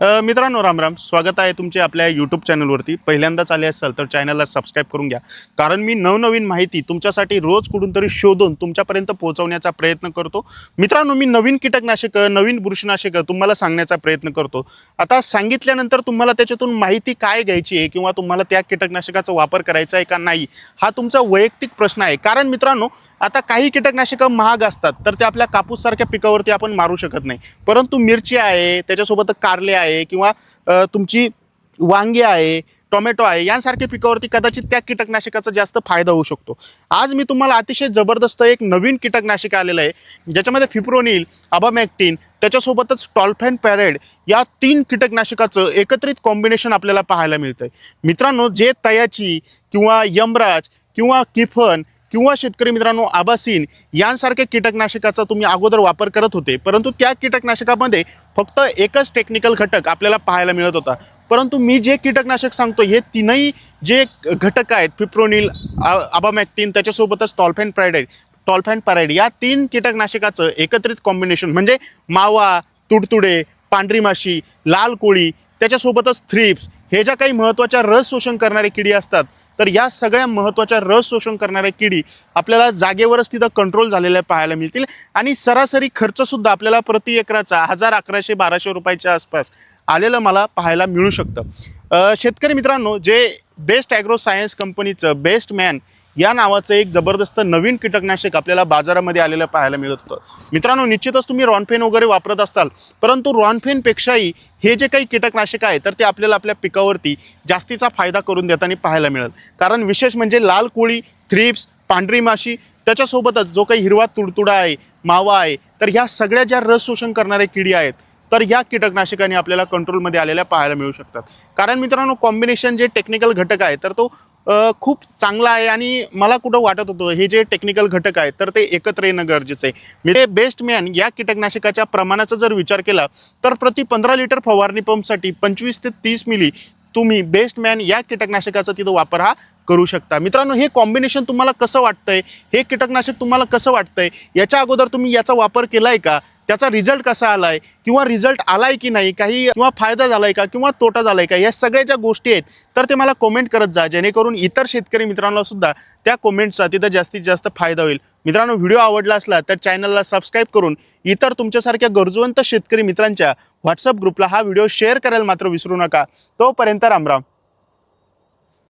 मित्रांनो राम राम. स्वागत आहे तुमचे आपल्या यूट्यूब चॅनलवरती पहिल्यांदाच आले असाल तर चॅनलला सबस्क्राईब करून घ्या. कारण मी नवनवीन माहिती तुमच्यासाठी रोज कुठून तरी शोधून तुमच्यापर्यंत पोहोचवण्याचा प्रयत्न करतो. मित्रांनो मी नवीन कीटकनाशकं नवीन बुरशीनाशकं तुम्हाला सांगण्याचा प्रयत्न करतो. आता सांगितल्यानंतर तुम्हाला त्याच्यातून माहिती काय घ्यायची आहे किंवा तुम्हाला त्या कीटकनाशकाचा वापर करायचा आहे का नाही हा तुमचा वैयक्तिक प्रश्न आहे. कारण मित्रांनो आता काही कीटकनाशकं महाग असतात तर ते आपल्या कापूससारख्या पिकावरती आपण मारू शकत नाही. परंतु मिरची आहे त्याच्यासोबत कारले आहे आहे किंवा तुमची वांगी आहे टोमॅटो आहे यांसारख्या पिकावरती कदाचित त्या कीटकनाशकाचा जास्त फायदा होऊ शकतो. आज मी तुम्हाला अतिशय जबरदस्त एक नवीन कीटकनाशक आलेलं आहे ज्याच्यामध्ये फिप्रोनिल अबामॅक्टिन त्याच्यासोबतच टॉल्फॅन पॅरेड या तीन कीटकनाशकाचं एकत्रित कॉम्बिनेशन आपल्याला पाहायला मिळतं आहे मित्रांनो जे तयाची किंवा यमराज किंवा किफन किंवा शेतकरी मित्रांनो आबासीन यांसारख्या कीटकनाशकाचा तुम्ही अगोदर वापर करत होते परंतु त्या कीटकनाशकामध्ये फक्त एकच टेक्निकल घटक आपल्याला पाहायला मिळत होता. परंतु मी जे कीटकनाशक सांगतो हे तीनही जे घटक आहेत फिप्रोनिल आबामॅक्टिन त्याच्यासोबतच टॉल्फॅन प्रायडाईड टॉल्फॅन पॅराईड या तीन कीटकनाशकाचं एकत्रित कॉम्बिनेशन म्हणजे मावा तुडतुडे पांढरी माशी लाल कोळी त्याच्यासोबतच थ्रिप्स हे ज्या काही महत्त्वाच्या रस शोषण करणारे किडी असतात तर या सगळ्या महत्त्वाच्या रस शोषण करणाऱ्या किडी आपल्याला जागेवरच तिथं कंट्रोल झालेल्या पाहायला मिळतील. आणि सरासरी खर्चसुद्धा आपल्याला प्रति एकराचा हजार अकराशे बाराशे रुपयाच्या आसपास आलेलं मला पाहायला मिळू शकतं. शेतकरी मित्रांनो जे बेस्ट ॲग्रो सायन्स कंपनीचं बेस्ट मॅन या नावाचं एक जबरदस्त नवीन कीटकनाशक आपल्याला बाजारामध्ये आलेलं पाहायला मिळत होतं. मित्रांनो निश्चितच तुम्ही रॉनफेन वगैरे वापरत असताल परंतु रॉनफेनपेक्षाही हे जे काही कीटकनाशक आहे तर ते आपल्याला आपल्या पिकावरती जास्तीचा फायदा करून देताना पाहायला मिळेल. कारण विशेष म्हणजे लाल कोळी थ्रिप्स पांढरी माशी त्याच्यासोबतच जो काही हिरवा तुडतुडा आहे मावा आहे तर ह्या सगळ्या ज्या रस शोषण करणाऱ्या किडी आहेत तर ह्या कीटकनाशकाने आपल्याला कंट्रोलमध्ये आलेल्या पाहायला मिळू शकतात. कारण मित्रांनो कॉम्बिनेशन जे टेक्निकल घटक आहे तर तो खूप चांगला आहे आणि मला कुठं वाटत होतं हे जे टेक्निकल घटक आहेत तर ते एकत्र येणं गरजेचं आहे. मी ते बेस्ट मॅन या कीटकनाशकाच्या प्रमाणाचा जर विचार केला तर प्रति पंधरा लिटर फवारणी पंपसाठी पंचवीस ते तीस मिली तुम्ही बेस्ट मॅन या कीटकनाशकाचा तिथं वापर हा करू शकता. मित्रांनो हे कॉम्बिनेशन तुम्हाला कसं वाटतंय? हे कीटकनाशक तुम्हाला कसं वाटतंय? याच्या अगोदर तुम्ही याचा वापर केलाय का? त्याचा रिझल्ट कसा आलाय? किंवा रिझल्ट आलाय की नाही? काही किंवा फायदा झालाय का? किंवा तोटा झालाय का? या सगळ्या ज्या गोष्टी आहेत. तर ते मला कमेंट करत जा. जेणेकरून इतर शेतकरी मित्रांना सुद्धा त्या कमेंटचा तिथं जास्तीत जास्त फायदा होईल. मित्रांनो व्हिडिओ आवडला असला तर चॅनलला सबस्क्राईब करून इतर तुमच्यासारख्या गरजवंत शेतकरी मित्रांच्या व्हॉट्सअप ग्रुपला हा व्हिडिओ शेअर करायला मात्र विसरू नका. तोपर्यंत रामराम.